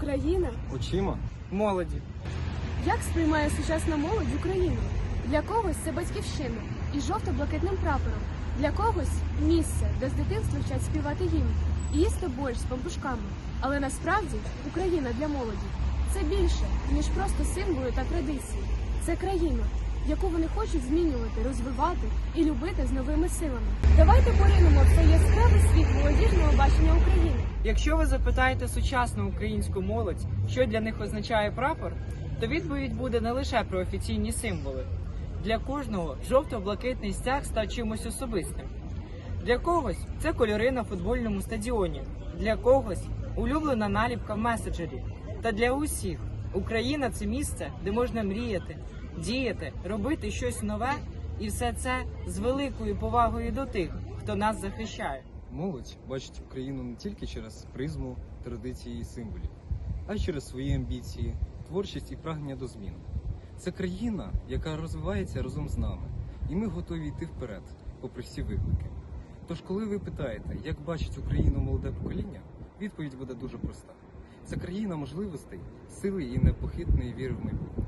Україна Очима? молоді. як сприймає сучасна молодь Україну? Для когось це батьківщина із жовто-блакитним прапором, для когось місце, де з дитинства вчать співати гімн і їсти борщ з пампушками. Але насправді Україна для молоді це більше, ніж просто символи та традиції. Це країна, яку вони хочуть змінювати, розвивати і любити з новими силами. Давайте поринемо в цей яскравий світ молодіжного. Якщо ви запитаєте сучасну українську молодь, що для них означає прапор, то відповідь буде не лише про офіційні символи. Для кожного жовто-блакитний стяг став чимось особистим. Для когось це кольори на футбольному стадіоні, для когось улюблена наліпка в меседжері. Та для усіх Україна це місце, де можна мріяти, діяти, робити щось нове, і все це з великою повагою до тих, хто нас захищає. Молодь бачить Україну не тільки через призму традиції і символів, а й через свої амбіції, творчість і прагнення до змін. Це країна, яка розвивається разом з нами, і ми готові йти вперед, попри всі виклики. Тож, коли ви питаєте, як бачить Україну молоде покоління, відповідь буде дуже проста: це країна можливостей, сили і непохитної віри в майбутнє.